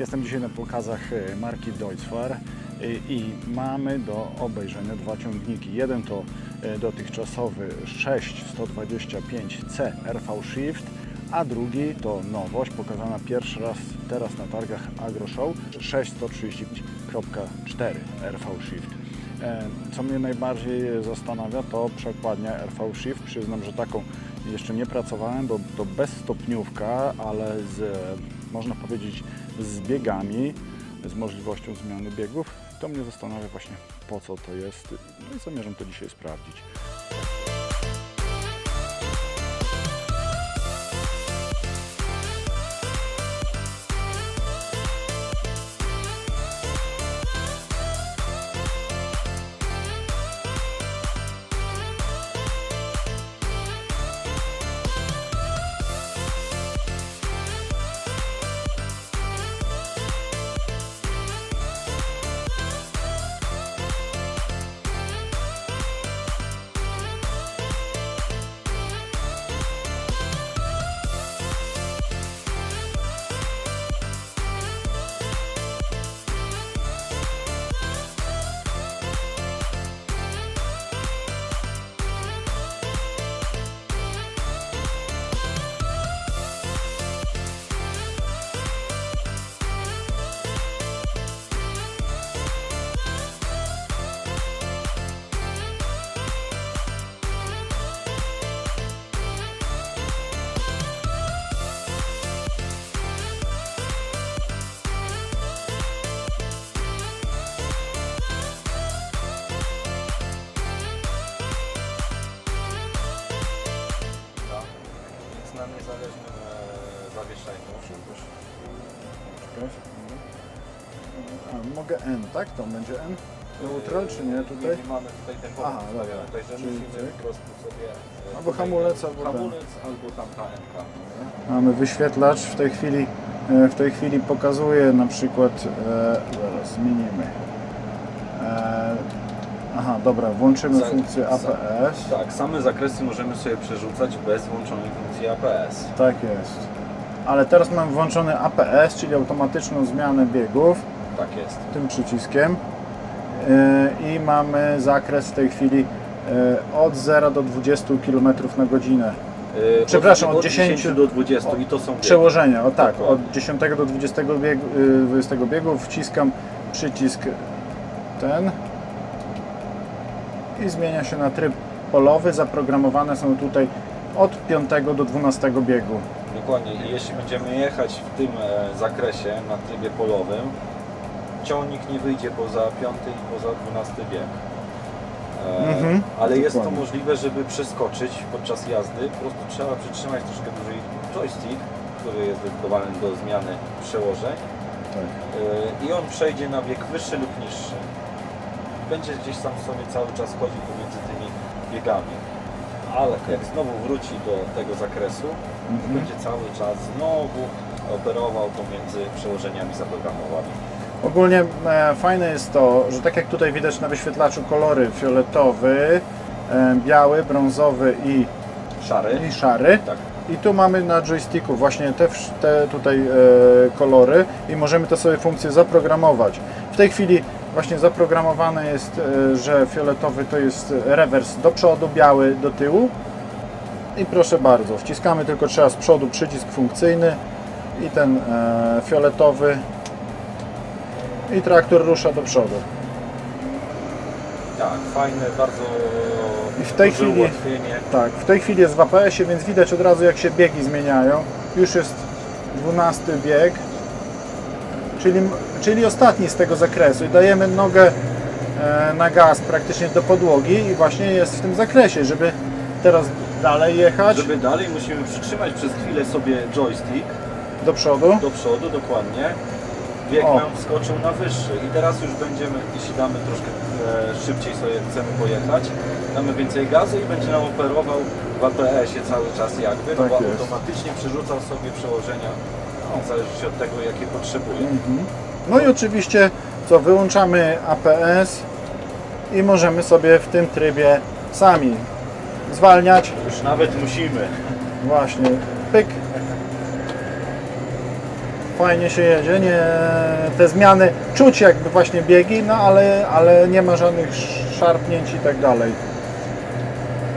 Jestem dzisiaj na pokazach e, marki Deutzfahr e, i mamy do obejrzenia dwa ciągniki. Jeden to e, dotychczasowy 6125C RV Shift, a drugi to nowość pokazana pierwszy raz teraz na targach AgroShow 6135.4 RV Shift. Co mnie najbardziej zastanawia to przekładnia RV Shift. Przyznam, że taką jeszcze nie pracowałem, bo to bezstopniówka, ale z, można powiedzieć z biegami, z możliwością zmiany biegów. To mnie zastanawia właśnie po co to jest no i zamierzam to dzisiaj sprawdzić. A, mogę N, tak? To będzie N? Neutral czy nie tutaj? Nie mamy tutaj tempo Aha, dobra. także Czyli musimy cyk. po prostu sobie... e, Albo tutaj- hamulec, albo ten. Hamulec, albo tamta. Mamy wyświetlacz, w tej chwili, e, w tej chwili pokazuje na przykład, e, zaraz zmienimy. E, aha, dobra, włączymy Za- funkcję za- APS. Tak, same zakresy możemy sobie przerzucać bez włączonej funkcji APS. Tak jest. Ale teraz mam włączony APS, czyli automatyczną zmianę biegów Tak jest. tym przyciskiem E, i mamy zakres w tej chwili e, od 0 do 20 km na godzinę. E, Przepraszam, od od 10 do 20 i to są biegi. Przełożenie, o tak, Dokładnie. od 10 do 20 biegu, y, 20 biegu wciskam przycisk ten i zmienia się na tryb polowy. Zaprogramowane są tutaj od 5 do 12 biegu. Dokładnie. I jeśli będziemy jechać w tym zakresie na trybie polowym, ciągnik nie wyjdzie poza 5 i poza 12 bieg. E, Mhm, ale jest to dokładnie. możliwe, żeby przeskoczyć podczas jazdy. Po prostu trzeba przytrzymać troszkę dłużej joystick, który jest dedykowany do zmiany przełożeń Tak. e, i on przejdzie na bieg wyższy lub niższy. Będzie gdzieś tam sobie cały czas chodził pomiędzy tymi biegami. Ale jak znowu wróci do tego zakresu, Mhm. będzie cały czas znowu operował pomiędzy przełożeniami zaprogramowanymi. Ogólnie e, fajne jest to, że tak jak tutaj widać na wyświetlaczu kolory fioletowy, e, biały, brązowy i, Szary? i szary. Tak. I tu mamy na joysticku właśnie te, wsz- te tutaj e, kolory i możemy te sobie funkcje zaprogramować. W tej chwili właśnie zaprogramowane jest, e, że fioletowy to jest rewers do przodu, biały do tyłu. I proszę bardzo, wciskamy tylko trzeba z przodu przycisk funkcyjny i ten e, fioletowy i traktor rusza do przodu. Tak, fajne, bardzo I w tej duże chwili- ułatwienie. Tak, w tej chwili jest w APS-ie, więc widać od razu jak się biegi zmieniają. Już jest 12 bieg, czyli, czyli ostatni z tego zakresu. I dajemy nogę e, na gaz praktycznie do podłogi i właśnie jest w tym zakresie, żeby teraz dalej jechać Żeby dalej musimy przytrzymać przez chwilę sobie joystick do przodu. do przodu, dokładnie. Bieg O. nam wskoczył na wyższy i teraz już będziemy, jeśli damy troszkę e, szybciej sobie chcemy pojechać, damy więcej gazu i będzie nam operował w APS-ie cały czas jakby, no Tak bo jest. automatycznie przerzucał sobie przełożenia w zależności od tego jakie potrzebuje. Mhm. No i oczywiście co, wyłączamy APS i możemy sobie w tym trybie sami zwalniać. Już nawet musimy. Właśnie, pyk. Fajnie się jedzie, nie, te zmiany, czuć jakby właśnie biegi, no ale, ale nie ma żadnych szarpnięć i tak dalej.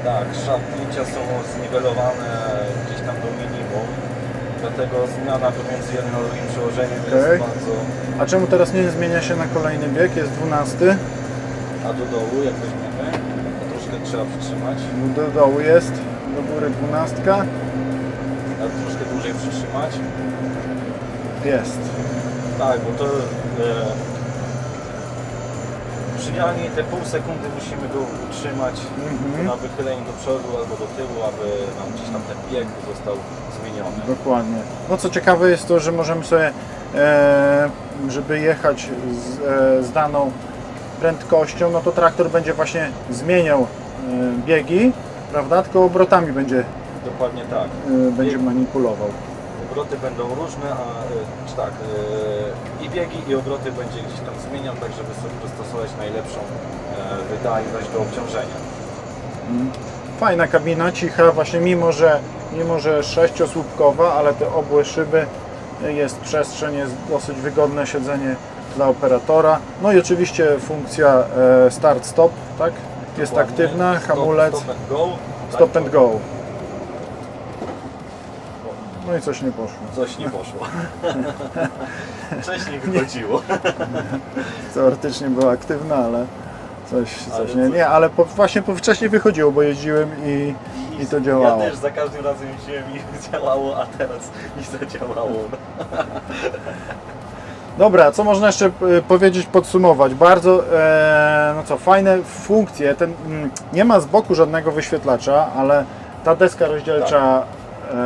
Tak, szarpnięcia są zniwelowane gdzieś tam do minimum. Dlatego zmiana pomiędzy jednym a drugim przełożeniem Okej. jest bardzo... A czemu teraz nie zmienia się na kolejny bieg? Jest 12, A do dołu jak weźmiemy, to troszkę trzeba przytrzymać. do dołu jest, do góry 12, A troszkę dłużej przytrzymać. Jest. Tak, bo to... E, przynajmniej te pół sekundy musimy go utrzymać Mhm. na wychyleniu do przodu albo do tyłu, aby nam gdzieś tam ten bieg został zmieniony. Dokładnie. No co ciekawe jest to, że możemy sobie, e, żeby jechać z, e, z daną prędkością, no to traktor będzie właśnie zmieniał e, biegi, prawda? Tylko obrotami będzie, Dokładnie tak. e, będzie manipulował. Obroty będą różne, a e, czy tak, e, i biegi i obroty będzie gdzieś tam zmieniał, tak żeby sobie dostosować najlepszą e, wydajność do obciążenia. Fajna kabina, cicha, właśnie mimo, że mimo, że sześciosłupkowa, ale te obłe szyby, jest przestrzeń, jest dosyć wygodne siedzenie dla operatora. No i oczywiście funkcja start-stop, tak? Jest Dokładnie. aktywna, Stop- hamulec, Stop and go. stop and go. No i coś nie poszło. Coś nie poszło. Wcześniej wychodziło. Teoretycznie była aktywna, ale coś, Ale coś nie. Nie, ale po, właśnie po, wcześniej wychodziło, bo jeździłem i, i to działało. Ja też za każdym razem jeździłem i działało, a teraz nie zadziałało. Dobra, co można jeszcze e, powiedzieć, podsumować? Bardzo, e, no co, fajne funkcje. Ten, mm, nie ma z boku żadnego wyświetlacza, ale ta deska rozdzielcza e,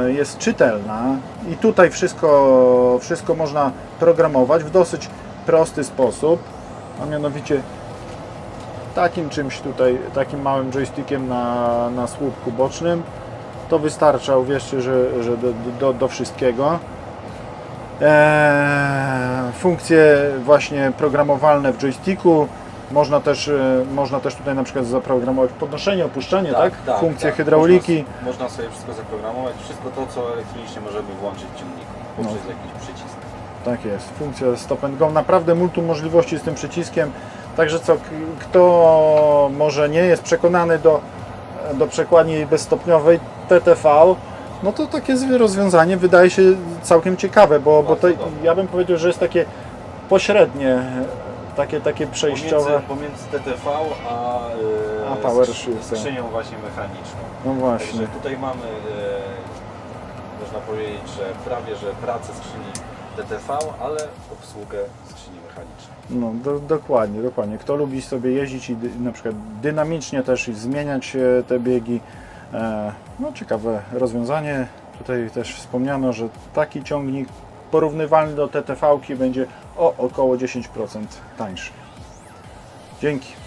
jest czytelna i tutaj wszystko, wszystko można programować w dosyć prosty sposób, a mianowicie takim czymś tutaj, takim małym joystickiem na, na słupku bocznym. To wystarcza, uwierzcie, że, że do, do, do wszystkiego. Eee, funkcje właśnie programowalne w joysticku. Można też, e, można też tutaj na przykład zaprogramować podnoszenie, opuszczenie, tak? Funkcje hydrauliki. Można, można sobie wszystko zaprogramować, wszystko to, co elektronicznie możemy włączyć w ciągniku poprzez No. jakiś przycisk. Tak jest, funkcja stop and go. Naprawdę multum możliwości z tym przyciskiem. Także co, kto może nie jest przekonany do, do przekładni bezstopniowej TTV, no to takie rozwiązanie wydaje się całkiem ciekawe, bo, bo to ja bym powiedział, że jest takie pośrednie, takie, takie przejściowe. Pomiędzy, pomiędzy TTV a, yy, A power shiftem. skrzynią właśnie mechaniczną. No właśnie. Także tutaj mamy, yy, można powiedzieć, że prawie, że pracę skrzyni TTV, ale obsługę skrzyni mechanicznej. No, do, dokładnie, dokładnie. Kto lubi sobie jeździć i dy, na przykład dynamicznie też i zmieniać e, te biegi, e, no ciekawe rozwiązanie. Tutaj też wspomniano, że taki ciągnik porównywalny do TTV-ki będzie o około 10% tańszy. Dzięki.